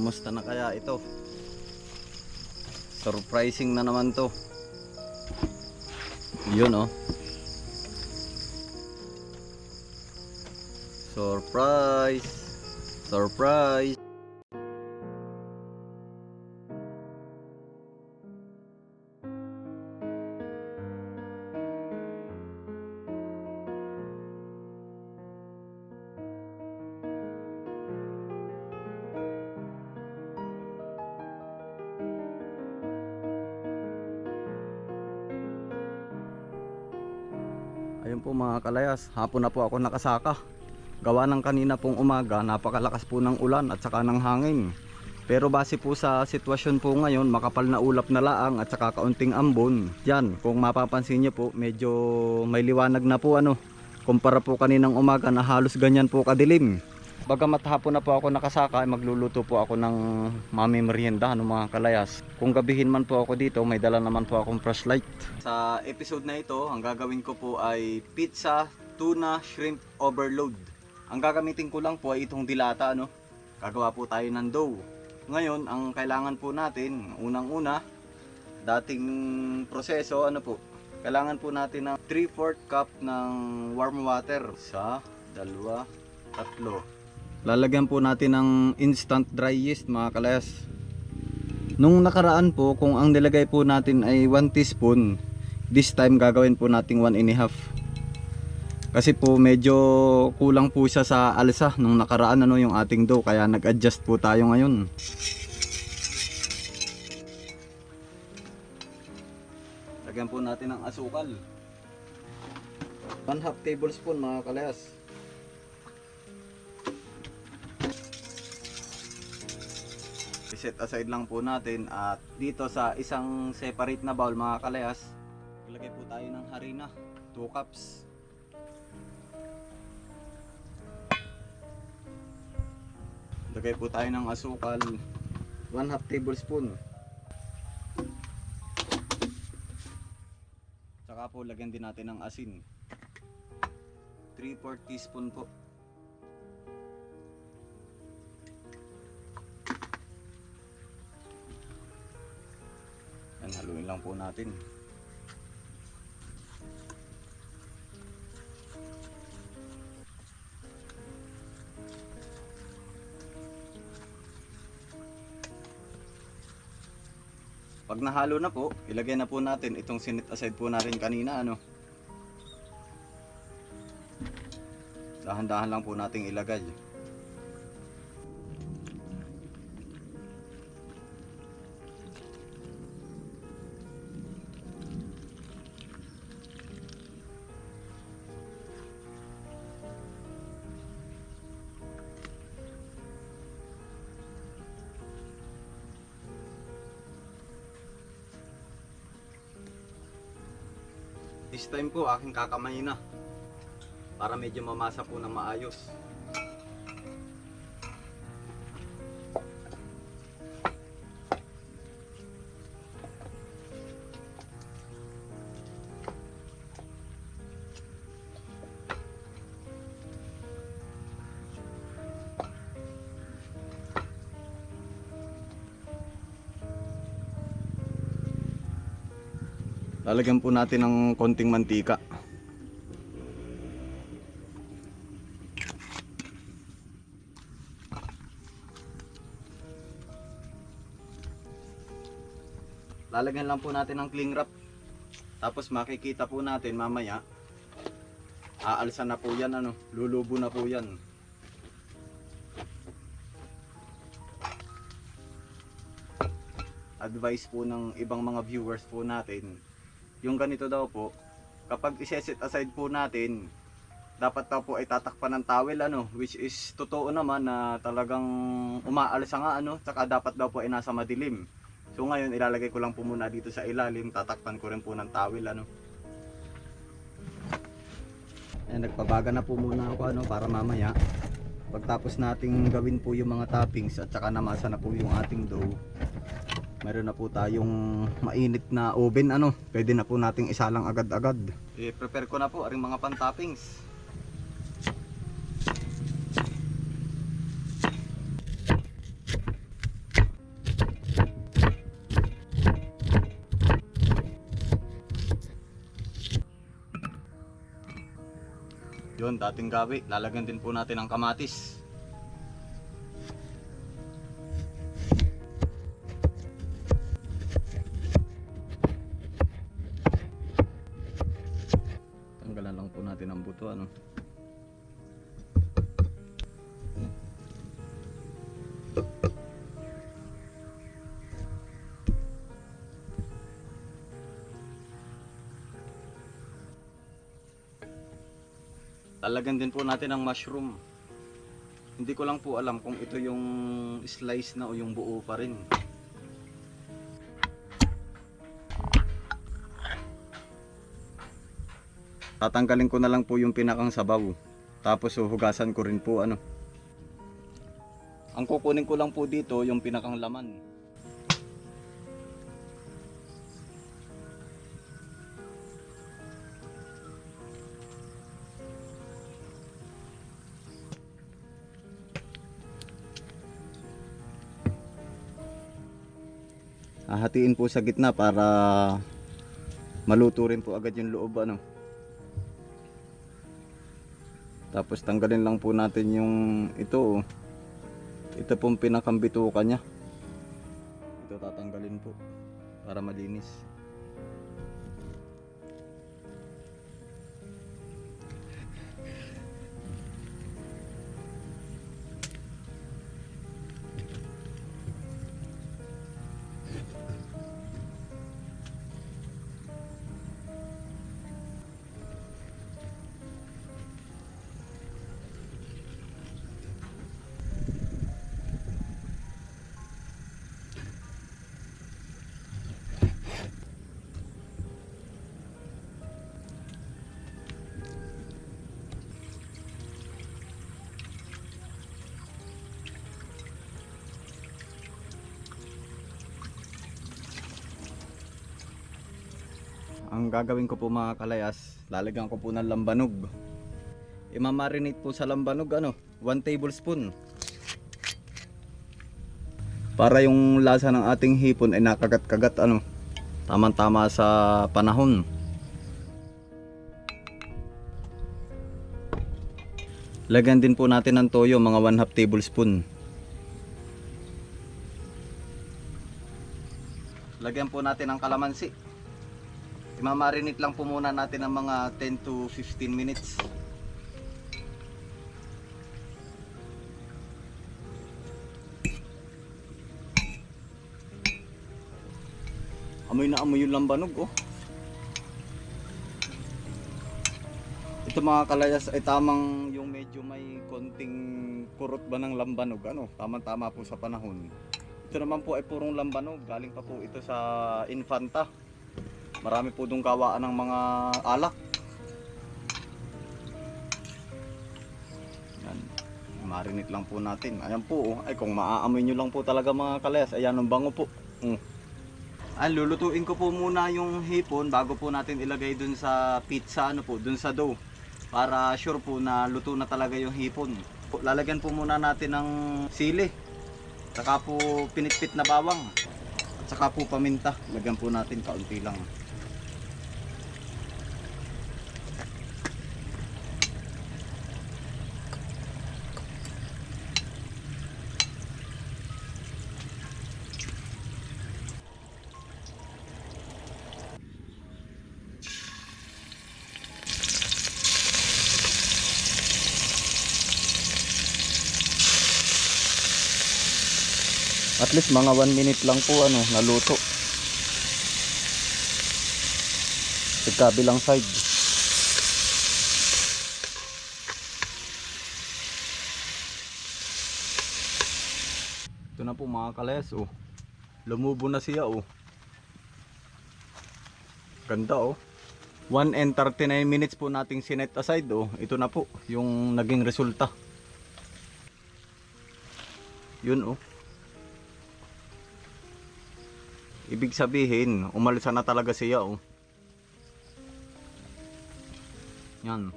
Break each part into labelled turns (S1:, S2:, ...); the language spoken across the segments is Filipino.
S1: Kumusta na kaya ito? Surprising na naman to. Yun oh. Surprise! Surprise! Kalayas, hapon na po ako nakasaka. Gawa ng kanina pong umaga, napakalakas po ng ulan at saka ng hangin. Pero base po sa sitwasyon po ngayon, makapal na ulap na laang at saka kaunting ambon. Yan, kung mapapansin niyo po, medyo may liwanag na po ano. Kumpara po kaninang umaga na halos ganyan po kadilim. Bagamat hapon na po ako nakasaka, magluluto po ako ng mami merienda ano mga kalayas. Kung gabihin man po ako dito, may dala naman po akong flashlight. Sa episode na ito, ang gagawin ko po ay pizza, tuna, shrimp overload. Ang gagamitin ko lang po ay itong dilata ano. Gagawa po tayo ng dough. Ngayon, ang kailangan po natin, unang-una, dating proseso, ano po, kailangan po natin ng 3-4 cup ng warm water. Isa, dalawa, tatlo. Lalagyan po natin ng instant dry yeast mga kalayas. Nung nakaraan po, kung ang nilagay po natin ay 1 teaspoon, this time gagawin po natin 1 and a half. Kasi po medyo kulang po siya sa alsa nung nakaraan ano yung ating dough kaya nag-adjust po tayo ngayon. Lagyan po natin ng asukal. 1 half tablespoon mga kalayas. Set aside lang po natin at dito sa isang separate na bowl mga kalayas ilagay po tayo ng harina 2 cups. Lagay po tayo ng asukal 1 half tablespoon. Tsaka po lagyan din natin ng asin. 3-4 teaspoon po Yan, haluin lang po natin. Pag nahalo na po, ilagay na po natin itong sinit aside po natin kanina ano. Dahan-dahan lang po nating ilagay. This time po aking kakamay na para medyo mamasa po ng maayos. Lalagyan po natin ng konting mantika. Lalagyan lang po natin ng cling wrap. Tapos makikita po natin mamaya. Aalsa na po yan ano, lulubo na po yan. advice po ng ibang mga viewers po natin yung ganito daw po kapag iseset aside po natin dapat daw po ay tatakpan ng towel ano which is totoo naman na talagang umaalsa nga ano tsaka dapat daw po ay nasa madilim. So ngayon ilalagay ko lang po muna dito sa ilalim tatakpan ko rin po ng towel ano. Ayan, nagpabaga na po muna ako ano para mamaya pagtapos nating gawin po yung mga toppings at saka namasa na po yung ating dough meron na po tayong mainit na oven ano? Pwede na po nating isalang agad-agad. I-prepare ko na po aring mga pantoppings. Yun dating gawi. Lalagyan din po natin ng kamatis. Lalagyan din po natin ng mushroom. Hindi ko lang po alam kung ito yung slice na o yung buo pa rin. Tatanggalin ko na lang po yung pinakang sabaw. Tapos huhugasan ko rin po ano. Ang kukunin ko lang po dito yung pinakang laman. Hahatiin po sa gitna para maluto rin po agad yung loob ano. Tapos tanggalin lang po natin yung ito. oh. Ito pong pinakambituka niya. Ito tatanggalin po para malinis. Ang gagawin ko po mga kalayas, lalagyan ko po ng lambanog. Imamarinate po sa lambanog ano, 1 tablespoon. Para yung lasa ng ating hipon ay nakagat-kagat ano, tamang-tama sa panahon. Lagyan din po natin ng toyo, mga 1 half tablespoon. Lagyan po natin ng kalamansi. Imamarinate lang po muna natin ng mga 10 to 15 minutes. Amoy na amoy yung lambanog oh. Ito mga kalayas ay tamang yung medyo may konting kurot ba ng lambanog ano, tama-tama po sa panahon. Ito naman po ay purong lambanog, galing pa po ito sa Infanta. Marami po dong kawaan ng mga alak. Yan. Marinate lang po natin. Ayan po, oh. ay kung maaamoy nyo lang po talaga mga kalayas, ayan ang bango po. Mm. Ay, lulutuin ko po muna yung hipon bago po natin ilagay dun sa pizza, ano po, dun sa dough. Para sure po na luto na talaga yung hipon. Lalagyan po muna natin ng sili. Saka po pinitpit na bawang. At saka po paminta. Lagyan po natin kaunti lang. At least mga 1 minute lang po ano, naluto. Sa kabilang side. Ito na po mga kales oh. Lumubo na siya oh. Ganda oh. 1 and 39 minutes po nating sinet aside oh. Ito na po yung naging resulta. Yun oh. Ibig sabihin, umalisa na talaga siya oh. Yan.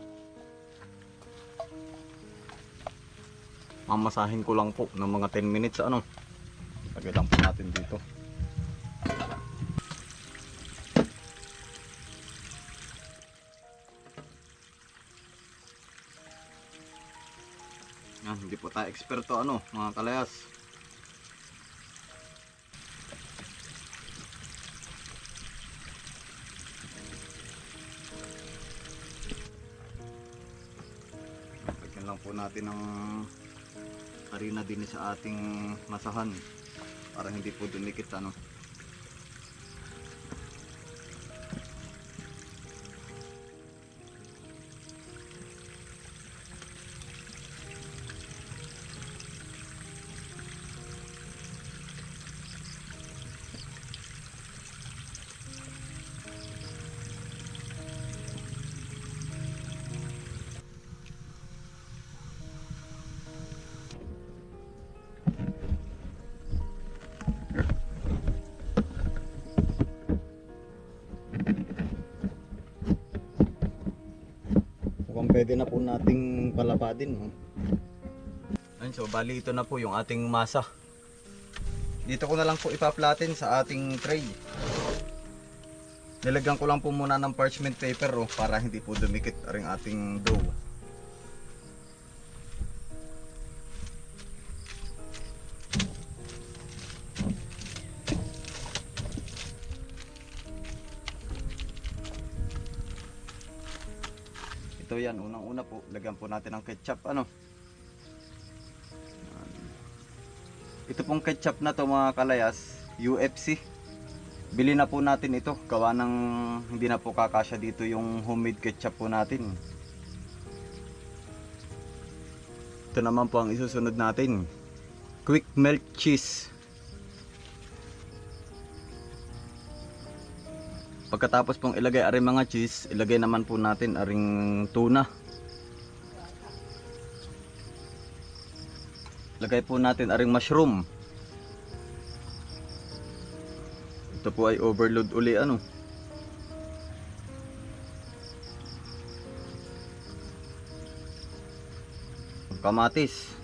S1: Mamasahin ko lang po ng mga 10 minutes ano. Lagay lang po natin dito. Yan, hindi po tayo eksperto ano, mga kalayas. Natin ng harina din sa ating masahan para hindi po dumikit ano. Pwede na po nating palapadin. No? Ayun, so bali ito na po yung ating masa. Dito ko na lang po ipa-flatten sa ating tray. Nilagyan ko lang po muna ng parchment paper oh, para hindi po dumikit ang ating dough. Lagyan po natin ng ketchup, ano. Ito pong ketchup na to mga kalayas, UFC. Bili na po natin ito, gawa ng hindi na po kakasya dito yung homemade ketchup po natin. Ito naman po ang isusunod natin. Quick melt cheese. Pagkatapos pong ilagay aring mga cheese, ilagay naman po natin aring tuna. Lagay po natin aring mushroom. Ito po ay overload uli ano. Kamatis.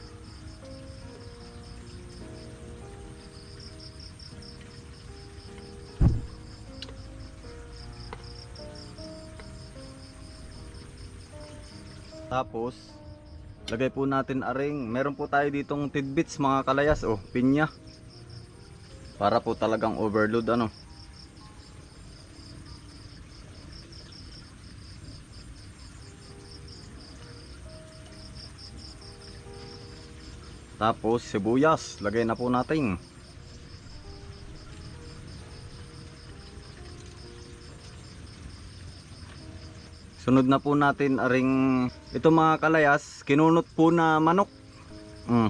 S1: Tapos, lagay po natin aring, meron po tayo ditong tidbits mga kalayas, oh, pinya. Para po talagang overload ano. Tapos sibuyas, lagay na po natin. Sunod na po natin aring ito mga kalayas, kinunot po na manok. Mm.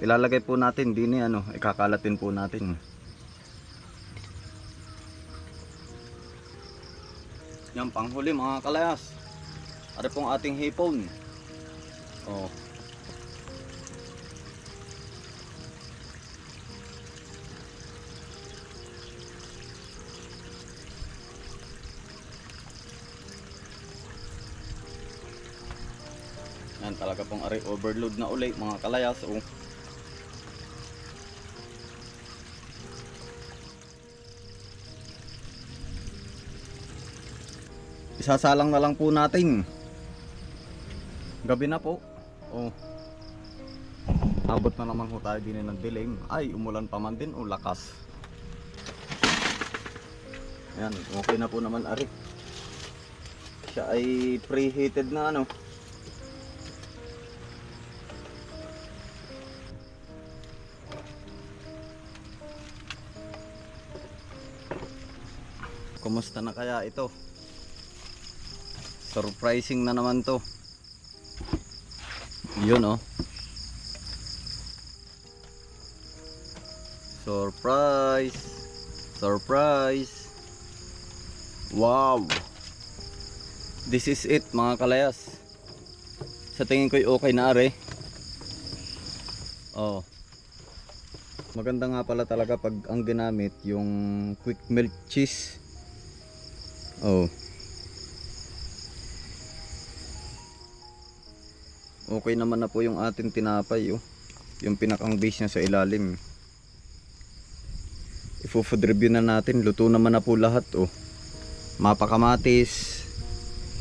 S1: Ilalagay po natin din ano, ikakalatin po natin. Yan panghuli mga kalayas. Ari pong ating hipon. Oh. Yan talaga pong ari overload na uli mga kalayas. Oh. Isasalang na lang po natin. Gabi na po. Oh. Abot na naman ho tayo din ng dilim. Ay, umulan pa man din. O, lakas. Yan, okay na po naman ari. Siya ay preheated na ano. Kumusta na kaya ito? Surprising na naman to. Yun oh. Surprise! Surprise! Wow! This is it mga kalayas. Sa tingin ko okay na are. Oh. Maganda nga pala talaga pag ang ginamit yung quick melt cheese. Oh. Okay naman na po yung ating tinapay oh. Yung pinakang base niya sa ilalim. Ifo-food review na natin. Luto naman na po lahat oh. Mapakamatis.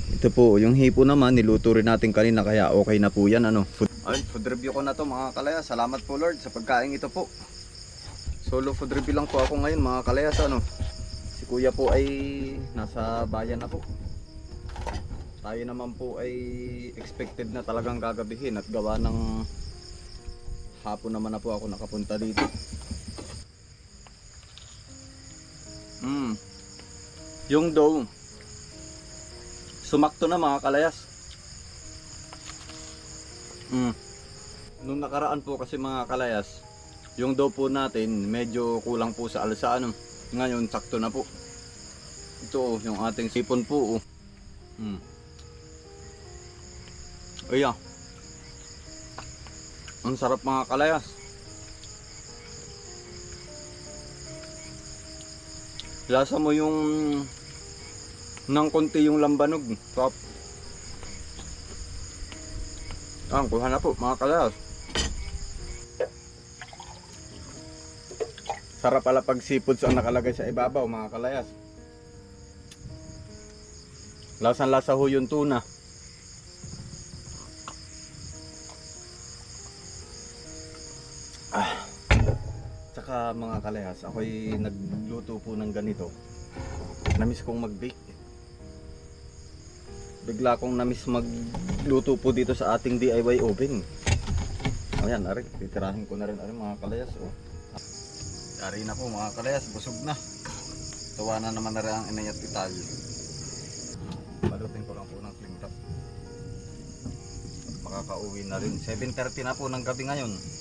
S1: Ito po, yung hipo naman niluto rin natin kanina kaya okay na po yan ano. Food Ay, food review ko na to mga kalayas. Salamat po Lord sa pagkain ito po. Solo food review lang po ako ngayon mga kalayas. Ano? Kuya po ay nasa bayan na po. Tayo naman po ay expected na talagang gagabihin at gawa ng hapon naman na po ako nakapunta dito. Mm. Yung dough, sumakto na mga kalayas. Mm. Nung nakaraan po kasi mga kalayas, yung dough po natin medyo kulang po sa alsa ano. Ngayon sakto na po. Ito oh, yung ating sipon po oh. Mm. Ayan. Ang sarap mga kalayas. Lasa mo yung nang konti yung lambanog. Top. Ah, kuha na po mga kalayas. Sarap pala pag seafoods ang nakalagay sa ibabaw mga kalayas. Lasang lasa ho yung tuna. Ah. Tsaka mga kalayas, ako'y nagluto po ng ganito. Namiss kong mag-bake. Bigla kong namiss magluto po dito sa ating DIY oven. Ayan, ari, titirahin ko na rin ari mga kalayas. Oh. Ari na po mga kalayas, busog na. Tuwa na naman na rin ang inayat ital. Balutin ko lang po ng cling top. Makakauwi na rin. 7.30 na po ng gabi ngayon.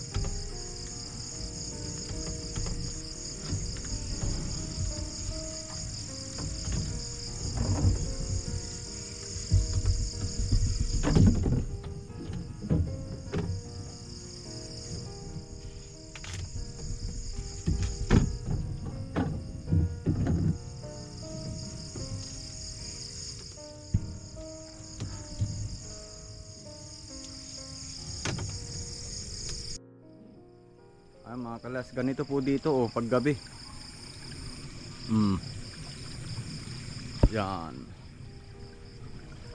S1: Mga kalas, ganito po dito oh, paggabi. Mm. Yan.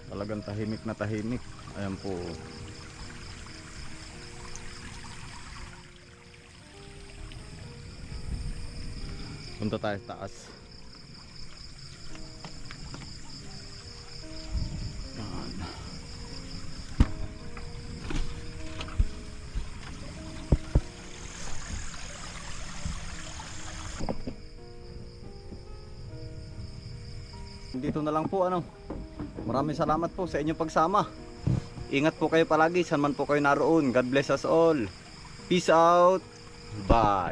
S1: Talagang tahimik na tahimik. Ayan po. Punta tayo taas. Na lang po ano. Maraming salamat po sa inyong pagsama. Ingat po kayo palagi saan man po kayo naroon. God bless us all. Peace out. Bye.